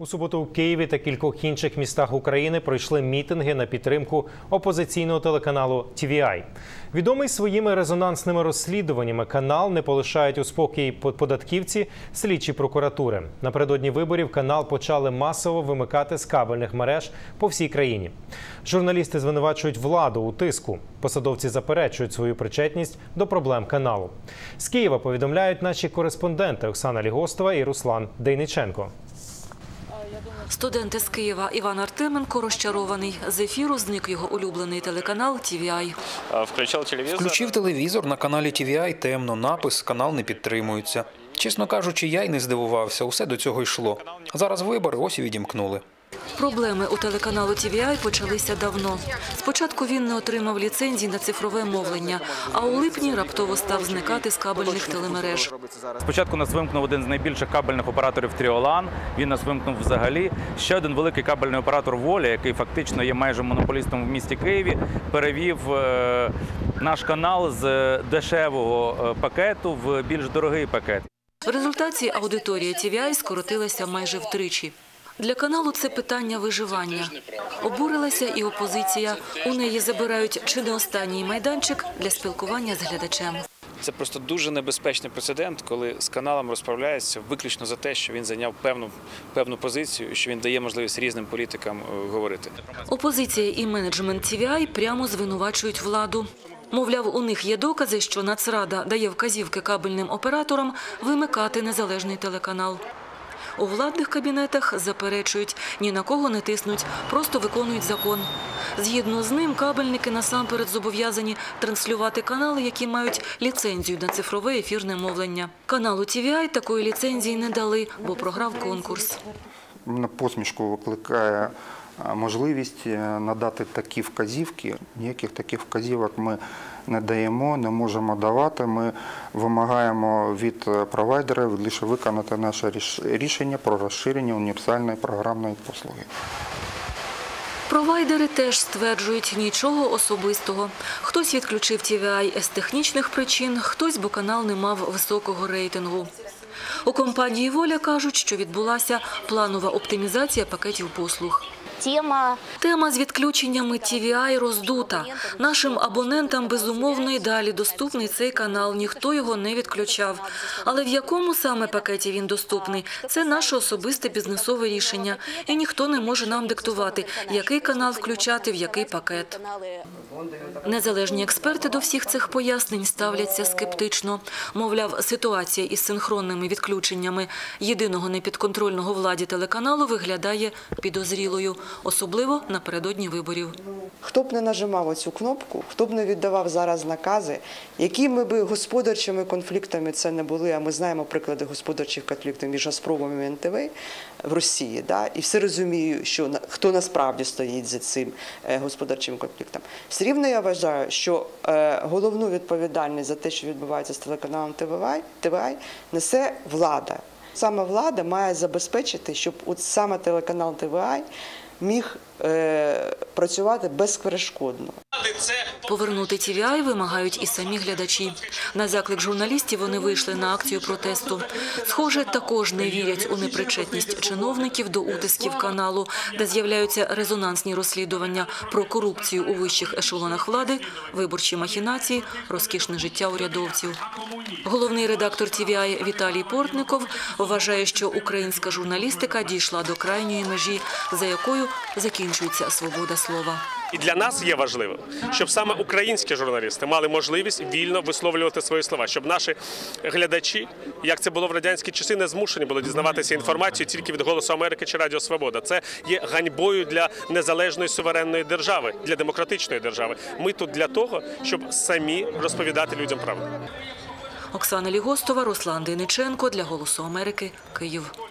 У суботу у Києві та кількох інших містах України пройшли мітинги на підтримку опозиційного телеканалу TVI. Відомий своїми резонансними розслідуваннями канал не полишають у спокій по- податківці слідчі прокуратури. Напередодні виборів канал почали масово вимикати з кабельних мереж по всій країні. Журналісти звинувачують владу у тиску. Посадовці заперечують свою причетність до проблем каналу. З Києва повідомляють наші кореспонденти Оксана Лігостова і Руслан Дейниченко. Студент із Києва Іван Артеменко розчарований. З ефіру зник його улюблений телеканал TVI. Включив телевізор на каналі TVI, темно, напис, канал не підтримується. Чесно кажучи, я й не здивувався, усе до цього йшло. Зараз вибори, ось і відімкнули. Проблеми у телеканалу TVI почалися давно. Спочатку він не отримав ліцензії на цифрове мовлення, а у липні раптово став зникати з кабельних телемереж. Спочатку нас вимкнув один з найбільших кабельних операторів Тріолан. Він нас вимкнув взагалі. Ще один великий кабельний оператор Воля, який фактично є майже монополістом в місті Києві, перевів е, наш канал з дешевого е, пакету в більш дорогий пакет. В результаті аудиторія TVI скоротилася майже втричі. Для каналу це питання виживання. Обурилася і опозиція. У неї забирають чи не останній майданчик для спілкування з глядачем. Це просто дуже небезпечний прецедент, коли з каналом розправляється виключно за те, що він зайняв певну певну позицію, що він дає можливість різним політикам е, говорити. Опозиція і менеджмент TVI прямо звинувачують владу. Мовляв, у них є докази, що Нацрада дає вказівки кабельним операторам вимикати незалежний телеканал. У владних кабінетах заперечують, ні на кого не тиснуть, просто виконують закон. Згідно з ним, кабельники насамперед зобов'язані транслювати канали, які мають ліцензію на цифрове ефірне мовлення. Каналу TVI такої ліцензії не дали, бо програв конкурс. На посмішку викликає можливість е, надати такі вказівки. Ніяких таких вказівок ми не даємо, не можемо давати. Ми вимагаємо від е, провайдерів лише виконати наше рішення про розширення універсальної програмної послуги. Провайдери теж стверджують нічого особистого. Хтось відключив TVI з технічних причин, хтось, бо канал не мав високого рейтингу. У компанії «Воля» кажуть, що відбулася планова оптимізація пакетів послуг. Тема Тема з відключеннями TVI роздута. Нашим абонентам безумовно і далі доступний цей канал. Ніхто його не відключав. Але в якому саме пакеті він доступний? Це наше особисте бізнесове рішення. І ніхто не може нам диктувати, який канал включати в який пакет. Незалежні експерти до всіх цих пояснень ставляться скептично. Мовляв, ситуація із синхронними відключеннями єдиного непідконтрольного владі телеканалу виглядає підозрілою, особливо напередодні виборів. Хто б не нажимав оцю кнопку, хто б не віддавав зараз накази, якими би господарчими конфліктами це не були, а ми знаємо приклади господарчих конфліктів між Газпромом і НТВ в Росії, да, і все розумію, що хто насправді стоїть за цим е, господарчим конфліктом. Все рівно я вважаю, що е, головну відповідальність за те, що відбувається з телеканалом ТВА несе влада. Саме влада має забезпечити, щоб от саме телеканал ТВА міг е, працювати безперешкодно. Повернути TVI вимагають і самі глядачі. На заклик журналістів вони вийшли на акцію протесту. Схоже, також не вірять у непричетність чиновників до утисків каналу, де з'являються резонансні розслідування про корупцію у вищих ешелонах влади, виборчі махінації, розкішне життя урядовців. Головний редактор TVI Віталій Портников вважає, що українська журналістика дійшла до крайньої межі, за якою закінчується свобода слова. І для нас є важливо, щоб саме українські журналісти мали можливість вільно висловлювати свої слова, щоб наші глядачі, як це було в радянські часи, не змушені були дізнаватися інформацію тільки від голосу Америки чи Радіо Свобода. Це є ганьбою для незалежної суверенної держави, для демократичної держави. Ми тут для того, щоб самі розповідати людям правду. Оксана Лігостова, Руслан Дениченко для Голосу Америки, Київ.